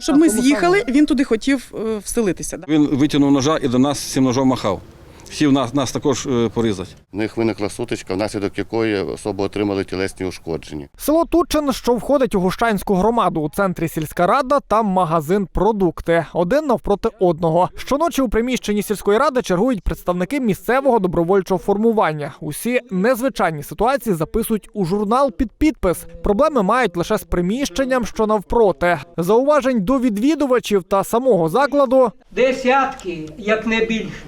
Щоб ми з'їхали, він туди хотів е, вселитися. да. Він витягнув ножа і до нас цим ножом махав. Хотів нас, нас також е, порізати. В них виникла сутичка, внаслідок якої особи отримали тілесні ушкодження. Село Тучин, що входить у Гущанську громаду. У центрі сільська рада та магазин продукти. Один навпроти одного. Щоночі у приміщенні сільської ради чергують представники місцевого добровольчого формування. Усі незвичайні ситуації записують у журнал під підпис. Проблеми мають лише з приміщенням, що навпроти. Зауважень до відвідувачів та самого закладу Десятки, як не більше.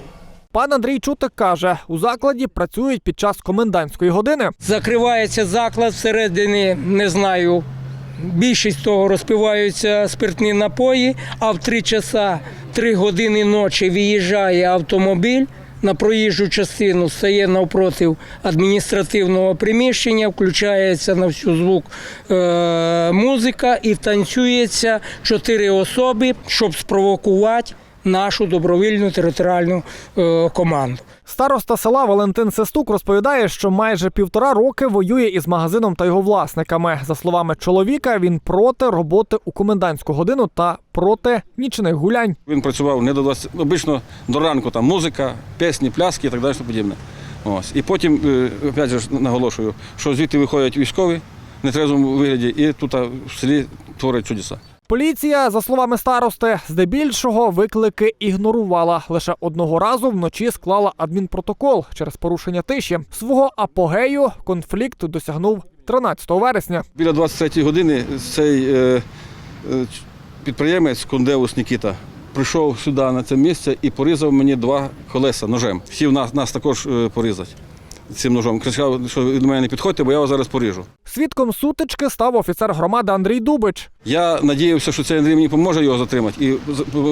Пан Андрій Чутик каже: у закладі працюють під час комендантської години. Закривається заклад всередині, не знаю. Більшість того розпиваються спиртні напої, а в три часа, три години ночі виїжджає автомобіль на проїжджу частину, стає навпроти адміністративного приміщення, включається на всю звук е- музика і танцюється чотири особи, щоб спровокувати нашу добровільну територіальну е- команду. Староста села Валентин Сестук розповідає, що майже півтора роки воює із магазином та його власниками. За словами чоловіка, він проти роботи у комендантську годину та проти нічних гулянь. Він працював не до 20, обично до ранку там музика, пісні, пляски і так далі. подібне. Ось. І потім, е, опять же ж наголошую, що звідти виходять військові в нетрезвому вигляді, і тут в селі творять чудеса. Поліція, за словами старости, здебільшого виклики ігнорувала. Лише одного разу вночі склала адмінпротокол через порушення тиші. Свого апогею конфлікт досягнув 13 вересня. Біля 23 години цей е, е, підприємець Кондеус Нікіта прийшов сюди на це місце і порізав мені два колеса ножем. Хотів нас, нас також е, порізати цим ножом. Кричав, що від мене не підходьте, бо я вас зараз поріжу. Свідком сутички став офіцер громади Андрій Дубич. Я надіявся, що цей Андрій мені поможе його затримати і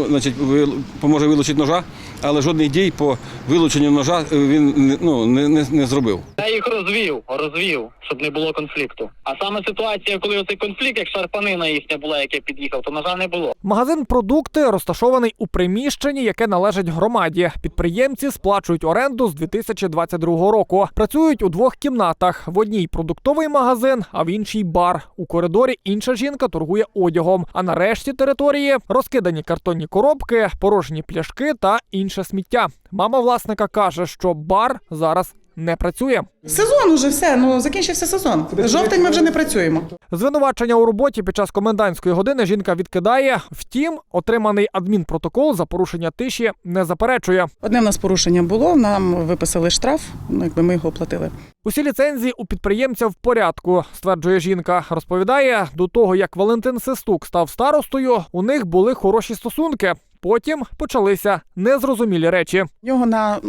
значить, ви- поможе вилучити ножа, але жодних дій по вилученню ножа е, він не- ну, не, не, не зробив. Я їх розвів, розвів, щоб не було конфлікту. А саме ситуація, коли оцей конфлікт, як шарпанина їхня була, як я під'їхав, то ножа не було. Магазин продукти розташований у приміщенні, яке належить громаді. Підприємці сплачують оренду з 2022 року. Працюють у двох кімнатах: в одній продуктовий магазин, а в іншій бар. У коридорі інша жінка торгує одягом. А на решті території розкидані картонні коробки, порожні пляшки та інше сміття. Мама власника каже, що бар зараз не працює. Сезон уже все, ну закінчився сезон. Жовтень ми вже не працюємо. Звинувачення у роботі під час комендантської години жінка відкидає. Втім, отриманий адмінпротокол за порушення тиші не заперечує. Одне в нас порушення було, нам виписали штраф, ну якби ми його оплатили. Усі ліцензії у підприємця в порядку, стверджує жінка. Розповідає, до того як Валентин Сестук став старостою, у них були хороші стосунки. Потім почалися незрозумілі речі. Його на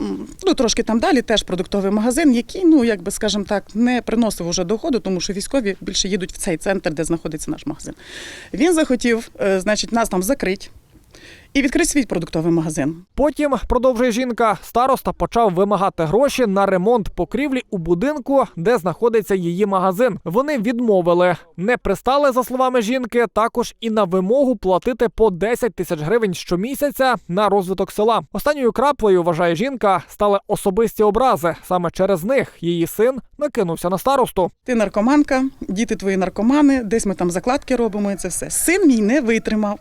ну трошки там далі теж продуктовий магазин, який, ну якби скажімо так, не приносив уже доходу, тому що військові більше їдуть в цей центр, де знаходиться наш магазин. Він захотів, е, значить, нас там закрити і відкрити свій продуктовий магазин. Потім, продовжує жінка, староста почав вимагати гроші на ремонт покрівлі у будинку, де знаходиться її магазин. Вони відмовили, не пристали, за словами жінки, також і на вимогу платити по 10 тисяч гривень щомісяця на розвиток села. Останньою краплею, вважає жінка, стали особисті образи. Саме через них її син накинувся на старосту. Ти наркоманка, діти твої наркомани, десь ми там закладки робимо і це все. Син мій не витримав.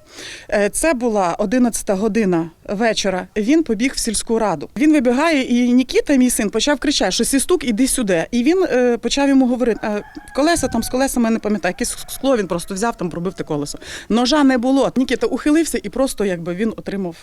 Е, Це була 11 година вечора. Він побіг в сільську раду. Він вибігає, і Нікіта, мій син, почав кричати, що сістук, іди сюди. І він е, почав йому говорити: «Е, колеса там з колесами не пам'ятаю, якесь скло він просто взяв, там пробив те колесо. Ножа не було. Нікіта ухилився і просто якби він отримав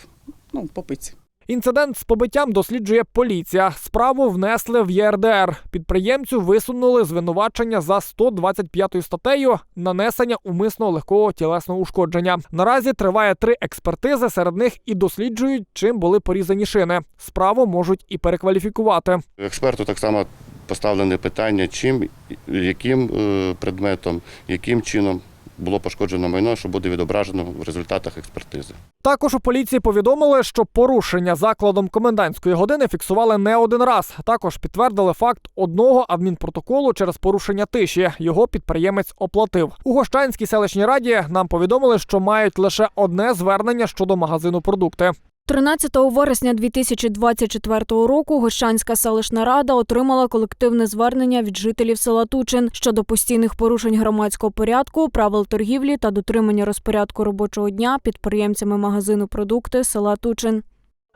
ну, по пиці. Інцидент з побиттям досліджує поліція. Справу внесли в ЄРДР. Підприємцю висунули звинувачення за 125 статтею нанесення умисного легкого тілесного ушкодження. Наразі триває три експертизи. Серед них і досліджують, чим були порізані шини. Справу можуть і перекваліфікувати. Експерту так само поставлене питання, чим, яким е, предметом, яким чином було пошкоджено майно, що буде відображено в результатах експертизи. Також у поліції повідомили, що порушення закладом комендантської години фіксували не один раз. Також підтвердили факт одного адмінпротоколу через порушення тиші. Його підприємець оплатив. У Гощанській селищній раді нам повідомили, що мають лише одне звернення щодо магазину продукти. 13 вересня 2024 року Гощанська селищна рада отримала колективне звернення від жителів села Тучин щодо постійних порушень громадського порядку, правил торгівлі та дотримання розпорядку робочого дня підприємцями магазину продукти села Тучин.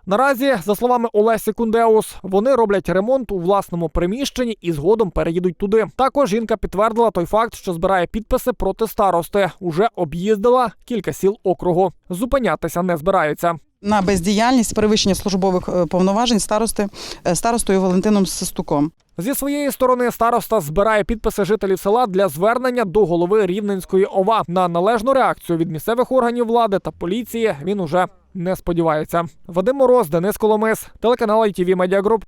Наразі, за словами Олесі Кундеус, вони роблять ремонт у власному приміщенні і згодом переїдуть туди. Також жінка підтвердила той факт, що збирає підписи проти старости. Уже об'їздила кілька сіл округу. Зупинятися не збираються. На бездіяльність перевищення службових е, повноважень старости е, старостою Валентином Сестуком. Зі своєї сторони староста збирає підписи жителів села для звернення до голови Рівненської ОВА. На належну реакцію від місцевих органів влади та поліції він уже не сподівається. Вадим Мороз, Денис Коломис, телеканал ITV Media.